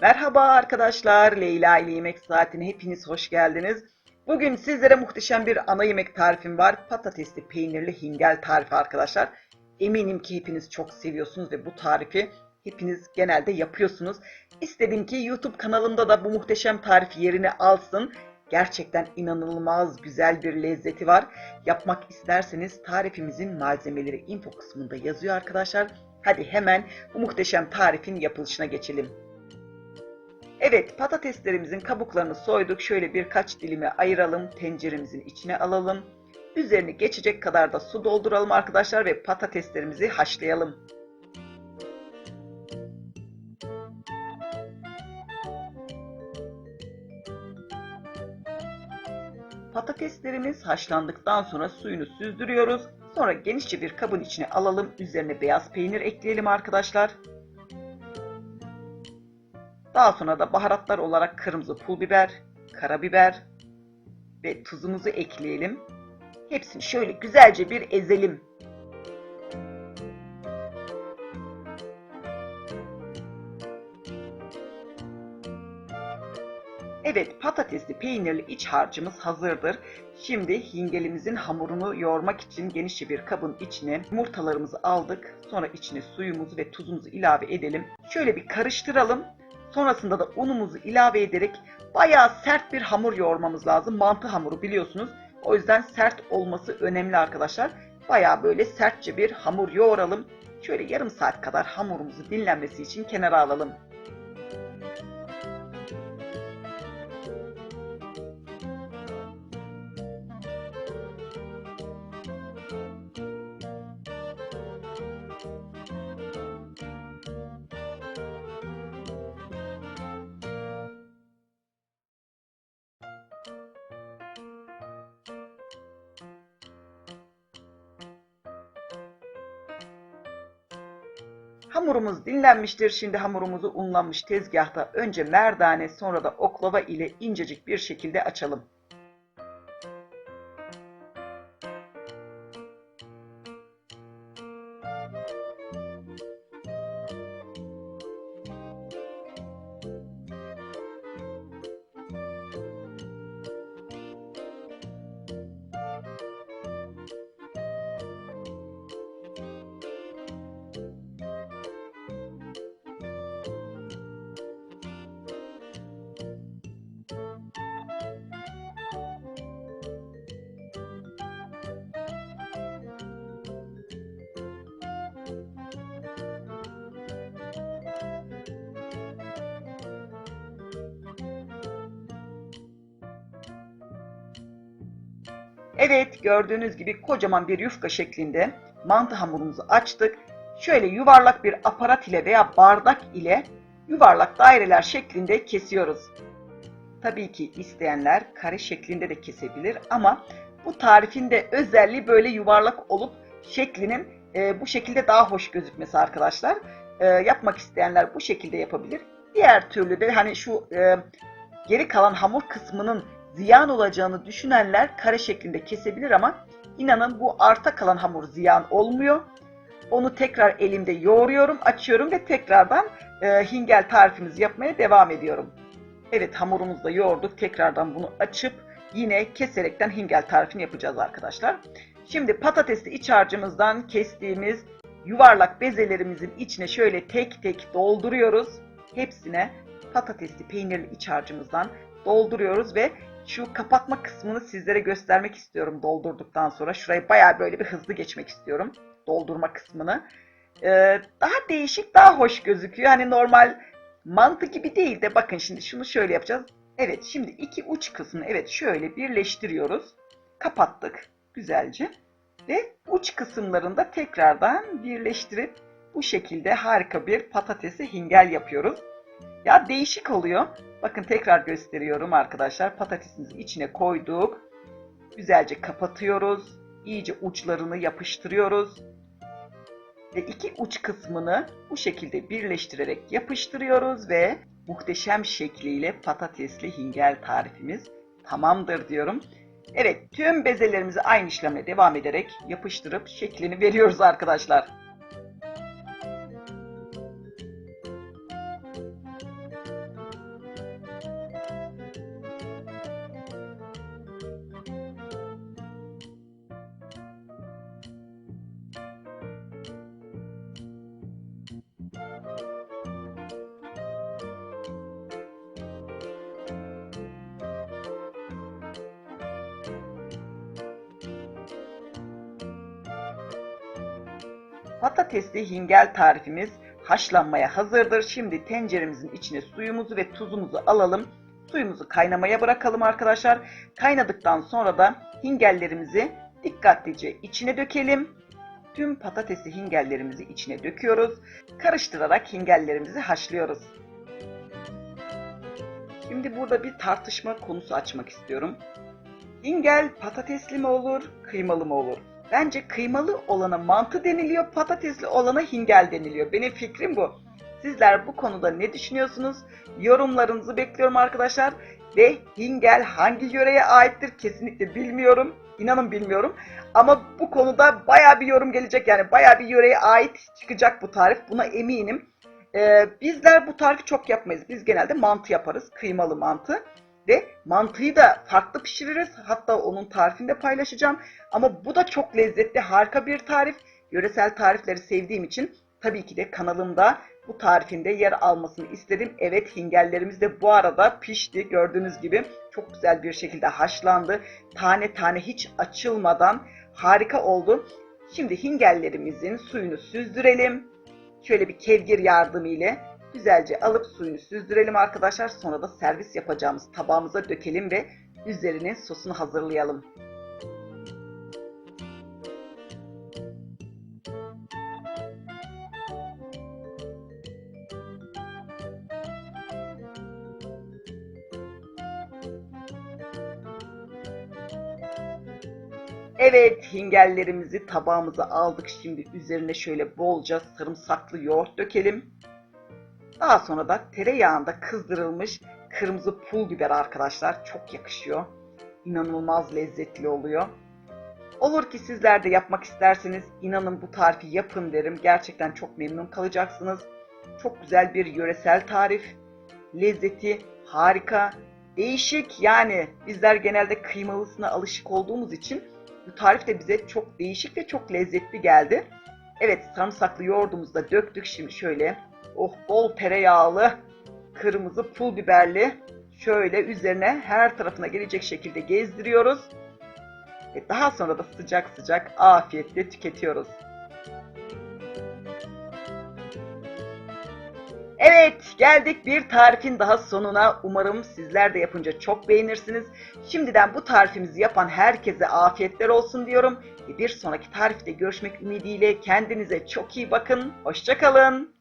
Merhaba arkadaşlar, Leyla ile Yemek Saatine hepiniz hoş geldiniz. Bugün sizlere muhteşem bir ana yemek tarifim var. Patatesli peynirli hingel tarifi arkadaşlar. Eminim ki hepiniz çok seviyorsunuz ve bu tarifi hepiniz genelde yapıyorsunuz. İstedim ki YouTube kanalımda da bu muhteşem tarif yerini alsın. Gerçekten inanılmaz güzel bir lezzeti var. Yapmak isterseniz tarifimizin malzemeleri info kısmında yazıyor arkadaşlar. Hadi hemen bu muhteşem tarifin yapılışına geçelim. Evet patateslerimizin kabuklarını soyduk. Şöyle birkaç dilime ayıralım. Tenceremizin içine alalım. Üzerini geçecek kadar da su dolduralım arkadaşlar ve patateslerimizi haşlayalım. Patateslerimiz haşlandıktan sonra suyunu süzdürüyoruz. Sonra genişçe bir kabın içine alalım. Üzerine beyaz peynir ekleyelim arkadaşlar. Daha sonra da baharatlar olarak kırmızı pul biber, karabiber ve tuzumuzu ekleyelim. Hepsini şöyle güzelce bir ezelim. Evet patatesli peynirli iç harcımız hazırdır. Şimdi hingelimizin hamurunu yoğurmak için genişçe bir kabın içine yumurtalarımızı aldık. Sonra içine suyumuzu ve tuzumuzu ilave edelim. Şöyle bir karıştıralım. Sonrasında da unumuzu ilave ederek bayağı sert bir hamur yoğurmamız lazım. Mantı hamuru biliyorsunuz. O yüzden sert olması önemli arkadaşlar. Bayağı böyle sertçe bir hamur yoğuralım. Şöyle yarım saat kadar hamurumuzu dinlenmesi için kenara alalım. Hamurumuz dinlenmiştir. Şimdi hamurumuzu unlanmış tezgahta önce merdane sonra da oklava ile incecik bir şekilde açalım. Evet gördüğünüz gibi kocaman bir yufka şeklinde mantı hamurumuzu açtık. Şöyle yuvarlak bir aparat ile veya bardak ile yuvarlak daireler şeklinde kesiyoruz. Tabii ki isteyenler kare şeklinde de kesebilir ama bu tarifin de özelliği böyle yuvarlak olup şeklinin e, bu şekilde daha hoş gözükmesi arkadaşlar. E, yapmak isteyenler bu şekilde yapabilir. Diğer türlü de hani şu e, geri kalan hamur kısmının ziyan olacağını düşünenler kare şeklinde kesebilir ama inanın bu arta kalan hamur ziyan olmuyor. Onu tekrar elimde yoğuruyorum, açıyorum ve tekrardan e, hingel tarifimizi yapmaya devam ediyorum. Evet hamurumuzu da yoğurduk. Tekrardan bunu açıp yine keserekten hingel tarifini yapacağız arkadaşlar. Şimdi patatesli iç harcımızdan kestiğimiz yuvarlak bezelerimizin içine şöyle tek tek dolduruyoruz. Hepsine patatesli peynirli iç harcımızdan dolduruyoruz ve şu kapatma kısmını sizlere göstermek istiyorum doldurduktan sonra. Şurayı bayağı böyle bir hızlı geçmek istiyorum. Doldurma kısmını. Ee, daha değişik, daha hoş gözüküyor. Hani normal mantı gibi değil de bakın şimdi şunu şöyle yapacağız. Evet şimdi iki uç kısmını evet şöyle birleştiriyoruz. Kapattık güzelce. Ve uç kısımlarında tekrardan birleştirip bu şekilde harika bir patatesi hingel yapıyoruz. Ya değişik oluyor. Bakın tekrar gösteriyorum arkadaşlar. Patatesimizi içine koyduk. Güzelce kapatıyoruz. İyice uçlarını yapıştırıyoruz. Ve iki uç kısmını bu şekilde birleştirerek yapıştırıyoruz ve muhteşem şekliyle patatesli hingel tarifimiz tamamdır diyorum. Evet tüm bezelerimizi aynı işlemle devam ederek yapıştırıp şeklini veriyoruz arkadaşlar. Patatesli hingel tarifimiz haşlanmaya hazırdır. Şimdi tenceremizin içine suyumuzu ve tuzumuzu alalım. Suyumuzu kaynamaya bırakalım arkadaşlar. Kaynadıktan sonra da hingellerimizi dikkatlice içine dökelim. Tüm patatesli hingellerimizi içine döküyoruz. Karıştırarak hingellerimizi haşlıyoruz. Şimdi burada bir tartışma konusu açmak istiyorum. Hingel patatesli mi olur, kıymalı mı olur? Bence kıymalı olana mantı deniliyor, patatesli olana hingel deniliyor. Benim fikrim bu. Sizler bu konuda ne düşünüyorsunuz? Yorumlarınızı bekliyorum arkadaşlar. Ve hingel hangi yöreye aittir kesinlikle bilmiyorum. İnanın bilmiyorum. Ama bu konuda baya bir yorum gelecek yani baya bir yöreye ait çıkacak bu tarif. Buna eminim. Ee, bizler bu tarifi çok yapmayız. Biz genelde mantı yaparız. Kıymalı mantı. Ve mantıyı da farklı pişiririz. Hatta onun tarifini de paylaşacağım. Ama bu da çok lezzetli, harika bir tarif. Yöresel tarifleri sevdiğim için tabii ki de kanalımda bu tarifinde yer almasını istedim. Evet hingellerimiz de bu arada pişti. Gördüğünüz gibi çok güzel bir şekilde haşlandı. Tane tane hiç açılmadan harika oldu. Şimdi hingellerimizin suyunu süzdürelim. Şöyle bir kevgir yardımı ile güzelce alıp suyunu süzdürelim arkadaşlar. Sonra da servis yapacağımız tabağımıza dökelim ve üzerine sosunu hazırlayalım. Evet, hingellerimizi tabağımıza aldık. Şimdi üzerine şöyle bolca sarımsaklı yoğurt dökelim. Daha sonra da tereyağında kızdırılmış kırmızı pul biber arkadaşlar. Çok yakışıyor. İnanılmaz lezzetli oluyor. Olur ki sizler de yapmak isterseniz inanın bu tarifi yapın derim. Gerçekten çok memnun kalacaksınız. Çok güzel bir yöresel tarif. Lezzeti harika. Değişik yani bizler genelde kıymalısına alışık olduğumuz için bu tarif de bize çok değişik ve çok lezzetli geldi. Evet sarımsaklı yoğurdumuzu da döktük. Şimdi şöyle oh bol tereyağlı kırmızı pul biberli şöyle üzerine her tarafına gelecek şekilde gezdiriyoruz. Ve daha sonra da sıcak sıcak afiyetle tüketiyoruz. Evet geldik bir tarifin daha sonuna. Umarım sizler de yapınca çok beğenirsiniz. Şimdiden bu tarifimizi yapan herkese afiyetler olsun diyorum. Bir sonraki tarifte görüşmek ümidiyle kendinize çok iyi bakın. Hoşçakalın.